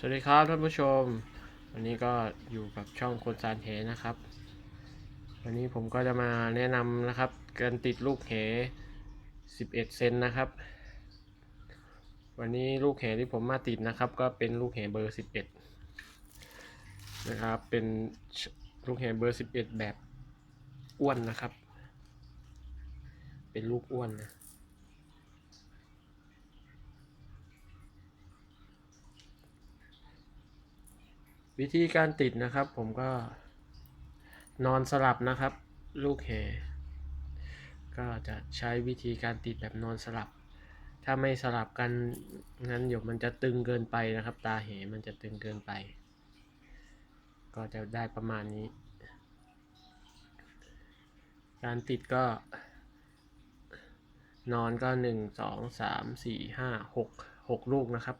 สวัสดีครับท่านผู้ชม วันนี้ก็อยู่กับช่องคนซานเหนะครับ วันนี้ผมก็จะมาแนะนำนะครับการติดลูกเห11เซนนะครับ วันนี้ลูกเหที่ผมมาติดนะครับ ก็เป็นลูกเหเบอร์ 11 นะครับ เป็นลูกเหเบอร์ 11 แบบอ้วนนะครับ เป็นลูกอ้วนนะ วิธีการติดนะครับ ผมก็นอนสลับนะครับ ลูกแหก็จะใช้วิธีการติดแบบนอนสลับ ถ้าไม่สลับกันงั้นเดี๋ยวมันจะตึงเกินไปนะครับ ตาเหมันจะตึงเกินไป ก็จะได้ประมาณนี้ การติดก็ นอนก็หนึ่งสองสามสี่ห้าหกหกลูกนะครับ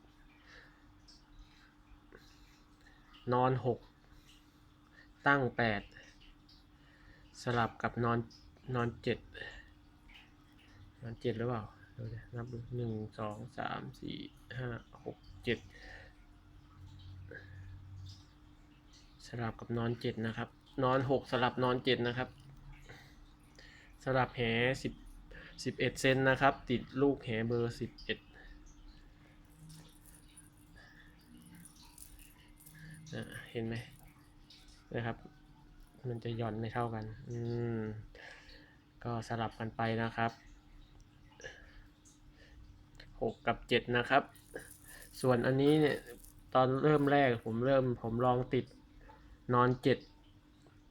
นอนหกตั้งแปดสลับกับนอนนอนเจ็ดนอนเจ็ดหรือเปล่าดี๋ยวนะนับดูหนึ่งสองสามสี่ห้าหกเจ็ดสลับกับนอนเจ็ดนะครับ นอนหกสลับนอนเจ็ดนะครับ สลับแหสิบสิบเอ็ดเซนนะครับ ติดลูกแหเบอร์สิบเอ็ด อะ เห็นไหมนะครับ มันจะหย่อนไม่เท่ากัน อืม ก็สลับกันไปนะครับหกกับเจ็ดนะครับ ส่วนอันนี้เนี่ย ตอนเริ่มแรกผมเริ่มผมลองติดนอนเจ็ด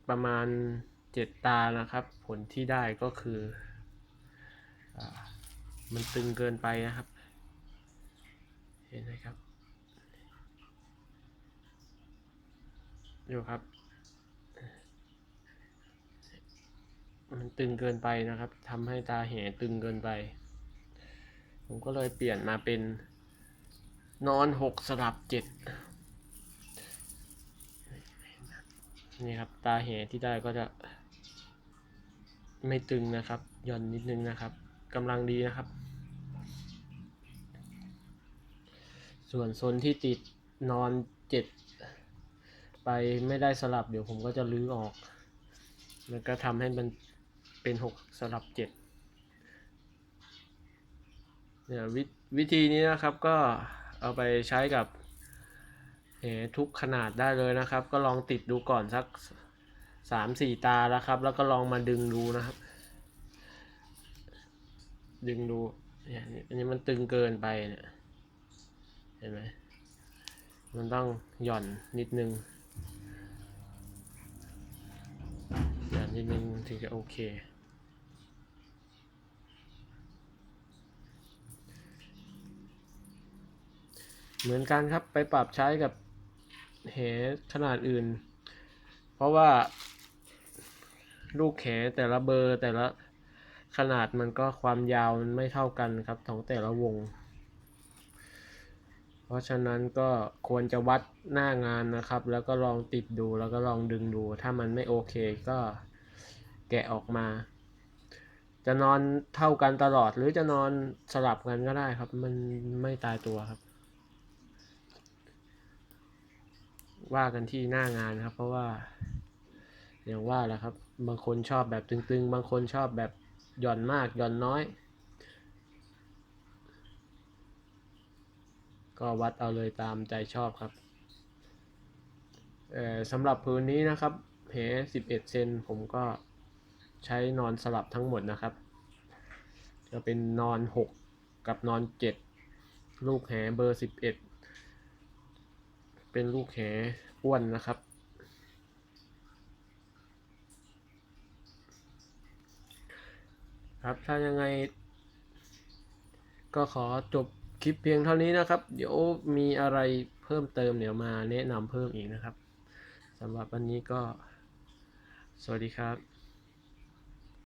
ประมาณเจ็ดตานะครับ ผลที่ได้ก็คืออมันตึงเกินไปนะครับ เห็นไหมครับ อยู่ครับ มันตึงเกินไปนะครับทำให้ตาแห่ตึงเกินไป ผมก็เลยเปลี่ยนมาเป็น นอนหกสลับเจ็ดนี่ครับ ตาแห่ที่ได้ก็จะ ไม่ตึงนะครับหย่อนนิดนึงนะครับกำลังดีนะครับ ส่วนโซนที่ติดนอนเจ็ด ไปไม่ได้สลับเดี๋ยวผมก็จะลื้อออก แล้วก็ทำให้มันเป็นหกสลับเจ็ดเนี่ยวิวิธีนี้นะครับก็เอาไปใช้กับเหทุกขนาดได้เลยนะครับ ก็ลองติดดูก่อนสักสามสี่ตาแล้วครับ แล้วก็ลองมาดึงดูนะครับ ดึงดูเนี่ยอันนี้มันตึงเกินไปเนี่ยเห็นไหมมันต้องหย่อนนิดนึง นิดนึงถึงจะโอเค เหมือนกันครับไปปรับใช้กับเหขนาดอื่น เพราะว่าลูกแขแต่ละเบอร์แต่ละขนาดมันก็ความยาวมันไม่เท่ากันครับของแต่ละวง เพราะฉะนั้นก็ควรจะวัดหน้างานนะครับ แล้วก็ลองติดดูแล้วก็ลองดึงดู ถ้ามันไม่โอเคก็ แกะออกมา จะนอนเท่ากันตลอดหรือจะนอนสลับกันก็ได้ครับ มันไม่ตายตัวครับ ว่ากันที่หน้างานครับ เพราะว่าอย่างว่าแหละครับ บางคนชอบแบบตึงๆ บางคนชอบแบบหย่อนมากหย่อนน้อย ก็วัดเอาเลยตามใจชอบครับเอ่อสำหรับพื้นนี้นะครับเพ11 เซนผมก็ ใช้นอนสลับทั้งหมดนะครับ จะเป็นนอน 6 กับนอน 7 ลูกแหเบอร์ 11 เป็นลูกแหอ้วนนะครับ ครับถ้ายังไง ก็ขอจบคลิปเพียงเท่านี้นะครับ เดี๋ยวมีอะไรเพิ่มเติมเดี๋ยวมาแนะนำเพิ่มอีกนะครับสำหรับวันนี้ก็ สวัสดีครับ